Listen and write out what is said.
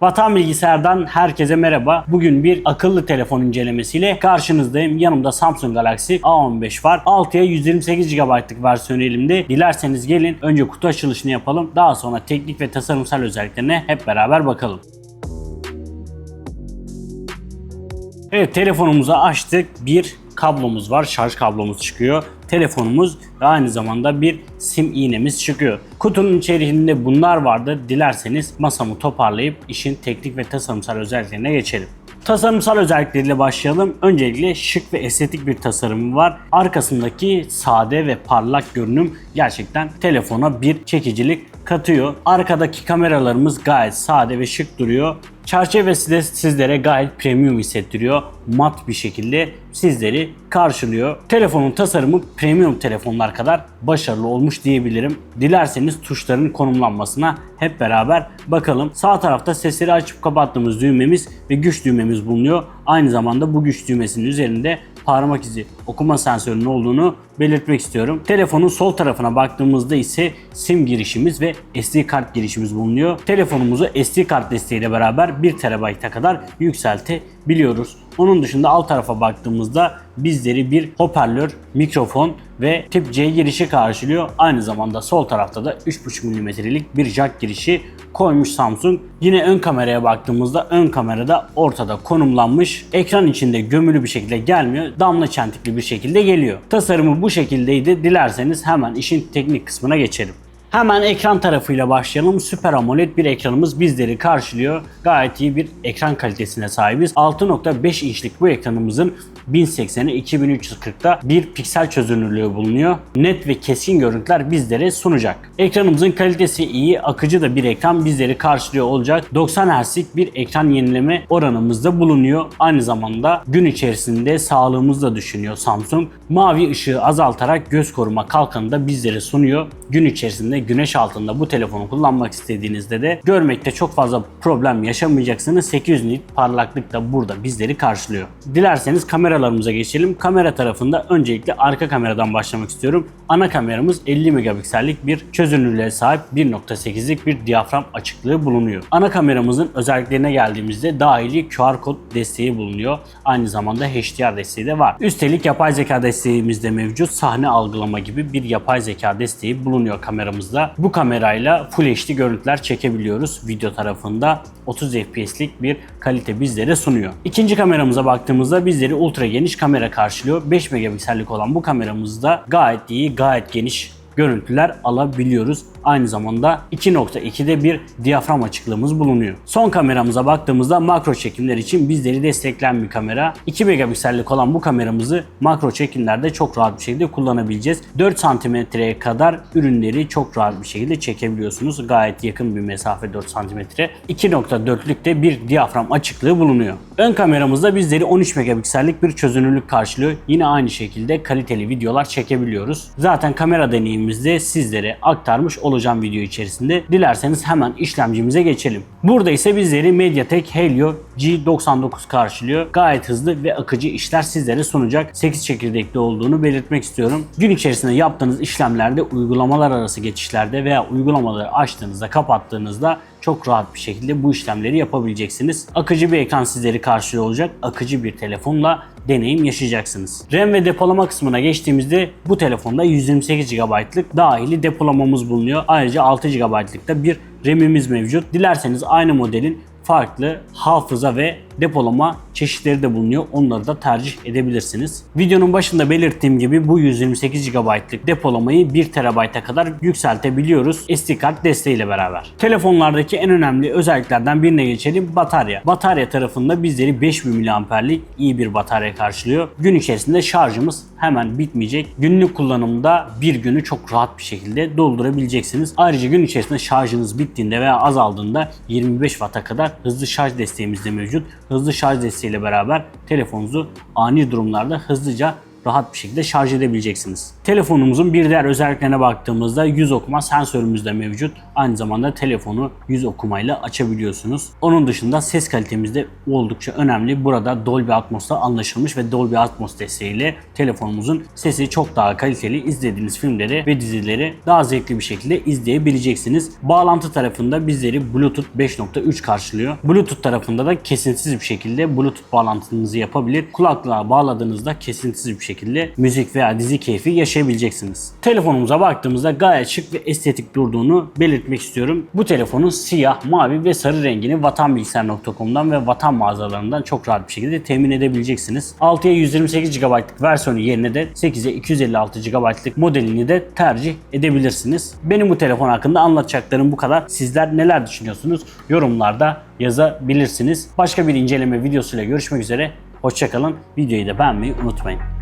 Vatan Bilgisayar'dan herkese merhaba. Bugün bir akıllı telefon incelemesiyle karşınızdayım. Yanımda Samsung Galaxy A15 var. 6'ya 128 GB'lık versiyonu elimde. Dilerseniz gelin önce kutu açılışını yapalım. Daha sonra teknik ve tasarımsal özelliklerine hep beraber bakalım. Evet telefonumuzu açtık. Bir kablomuz var. Şarj kablomuz çıkıyor. Telefonumuz ve aynı zamanda bir sim iğnemiz çıkıyor. Kutunun içerisinde bunlar vardı. Dilerseniz masamı toparlayıp işin teknik ve tasarımsal özelliklerine geçelim. Tasarımsal özellikleriyle başlayalım. Öncelikle şık ve estetik bir tasarımı var. Arkasındaki sade ve parlak görünüm gerçekten telefona bir çekicilik katıyor. Arkadaki kameralarımız gayet sade ve şık duruyor. Çerçevesi de sizlere gayet premium hissettiriyor. Mat bir şekilde sizleri karşılıyor. Telefonun tasarımı premium telefonlar kadar başarılı olmuş diyebilirim. Dilerseniz tuşların konumlanmasına hep beraber bakalım. Sağ tarafta sesleri açıp kapattığımız düğmemiz ve güç düğmemiz bulunuyor. Aynı zamanda bu güç düğmesinin üzerinde parmak izi okuma sensörünün olduğunu belirtmek istiyorum. Telefonun sol tarafına baktığımızda ise sim girişimiz ve SD kart girişimiz bulunuyor. Telefonumuzu SD kart desteğiyle beraber 1 TB'a kadar yükseltebiliyoruz. Onun dışında alt tarafa baktığımızda bizleri bir hoparlör, mikrofon ve tip C girişi karşılıyor. Aynı zamanda sol tarafta da 3.5 mm'lik bir jack girişi koymuş Samsung. Yine ön kameraya baktığımızda ön kamerada ortada konumlanmış. Ekran içinde gömülü bir şekilde gelmiyor. Damla çentikli bir şekilde geliyor. Tasarımı bu şekildeydi. Dilerseniz hemen işin teknik kısmına geçelim. Hemen ekran tarafıyla başlayalım. Süper AMOLED bir ekranımız bizleri karşılıyor. Gayet iyi bir ekran kalitesine sahibiz. 6.5 inçlik bu ekranımızın 1080'e 2340'da bir piksel çözünürlüğü bulunuyor. Net ve keskin görüntüler bizlere sunacak. Ekranımızın kalitesi iyi, akıcı da bir ekran bizleri karşılıyor olacak. 90 Hz'lik bir ekran yenileme oranımızda bulunuyor. Aynı zamanda gün içerisinde sağlığımızı da düşünüyor Samsung. Mavi ışığı azaltarak göz koruma kalkanı da bizlere sunuyor. Gün içerisinde güneş altında bu telefonu kullanmak istediğinizde de görmekte çok fazla problem yaşamayacaksınız. 800 nit parlaklık da burada bizleri karşılıyor. Dilerseniz kameralarımıza geçelim. Kamera tarafında öncelikle arka kameradan başlamak istiyorum. Ana kameramız 50 megapiksellik bir çözünürlüğe sahip 1.8'lik bir diyafram açıklığı bulunuyor. Ana kameramızın özelliklerine geldiğimizde dahili QR kod desteği bulunuyor. Aynı zamanda HDR desteği de var. Üstelik yapay zeka desteğimiz de mevcut. Sahne algılama gibi bir yapay zeka desteği bulunuyor kameramızda. Bu kamerayla Full HD görüntüler çekebiliyoruz. Video tarafında 30 FPS'lik bir kalite bizlere sunuyor. İkinci kameramıza baktığımızda bizleri ultra geniş kamera karşılıyor. 5 megapiksellik olan bu kameramızda gayet iyi, gayet geniş görüntüler alabiliyoruz. Aynı zamanda 2.2'de bir diyafram açıklığımız bulunuyor. Son kameramıza baktığımızda makro çekimler için bizleri destekleyen bir kamera. 2 megapiksellik olan bu kameramızı makro çekimlerde çok rahat bir şekilde kullanabileceğiz. 4 santimetreye kadar ürünleri çok rahat bir şekilde çekebiliyorsunuz. Gayet yakın bir mesafe 4 santimetre. 2.4'lükte bir diyafram açıklığı bulunuyor. Ön kameramızda bizleri 13 megapiksellik bir çözünürlük karşılıyor. Yine aynı şekilde kaliteli videolar çekebiliyoruz. Zaten kamera deneyimimizde sizlere aktarmış olacağım video içerisinde. Dilerseniz hemen işlemcimize geçelim. Burada ise bizleri MediaTek Helio G99 karşılıyor. Gayet hızlı ve akıcı işler sizlere sunacak. 8 çekirdekli olduğunu belirtmek istiyorum. Gün içerisinde yaptığınız işlemlerde uygulamalar arası geçişlerde veya uygulamaları açtığınızda kapattığınızda çok rahat bir şekilde bu işlemleri yapabileceksiniz. Akıcı bir ekran sizleri karşılıyor olacak. Akıcı bir telefonla deneyim yaşayacaksınız. RAM ve depolama kısmına geçtiğimizde bu telefonda 128 GB'lık dahili depolamamız bulunuyor. Ayrıca 6 GB'lık da bir RAM'imiz mevcut. Dilerseniz aynı modelin farklı hafıza ve depolama çeşitleri de bulunuyor. Onları da tercih edebilirsiniz. Videonun başında belirttiğim gibi bu 128 GB'lık depolamayı 1 TB'a kadar yükseltebiliyoruz SD kart desteğiyle beraber. Telefonlardaki en önemli özelliklerden birine geçelim batarya. Batarya tarafında bizleri 5000 mAh'lik iyi bir batarya karşılıyor. Gün içerisinde şarjımız hemen bitmeyecek. Günlük kullanımda bir günü çok rahat bir şekilde doldurabileceksiniz. Ayrıca gün içerisinde şarjınız bittiğinde veya azaldığında 25 Watt'a kadar hızlı şarj desteğimiz de mevcut. Hızlı şarj desteğiyle beraber telefonunuzu ani durumlarda hızlıca rahat bir şekilde şarj edebileceksiniz. Telefonumuzun bir diğer özelliklerine baktığımızda yüz okuma sensörümüz de mevcut. Aynı zamanda telefonu yüz okumayla açabiliyorsunuz. Onun dışında ses kalitemiz de oldukça önemli. Burada Dolby Atmos'ta anlaşılmış ve Dolby Atmos desteğiyle telefonumuzun sesi çok daha kaliteli. İzlediğiniz filmleri ve dizileri daha zevkli bir şekilde izleyebileceksiniz. Bağlantı tarafında bizleri Bluetooth 5.3 karşılıyor. Bluetooth tarafında da kesintisiz bir şekilde Bluetooth bağlantınızı yapabilir. Kulaklığa bağladığınızda kesintisiz bir şekilde müzik veya dizi keyfi yaşayabileceksiniz. Telefonumuza baktığımızda gayet şık ve estetik durduğunu belirtmek istiyorum. Bu telefonun siyah, mavi ve sarı rengini vatanbilgisayar.com'dan ve vatan mağazalarından çok rahat bir şekilde temin edebileceksiniz. 6'ya 128 GB'lık versiyonu yerine de 8'e 256 GB'lık modelini de tercih edebilirsiniz. Benim bu telefon hakkında anlatacaklarım bu kadar. Sizler neler düşünüyorsunuz? Yorumlarda yazabilirsiniz. Başka bir inceleme videosuyla görüşmek üzere. Hoşçakalın. Videoyu da beğenmeyi unutmayın.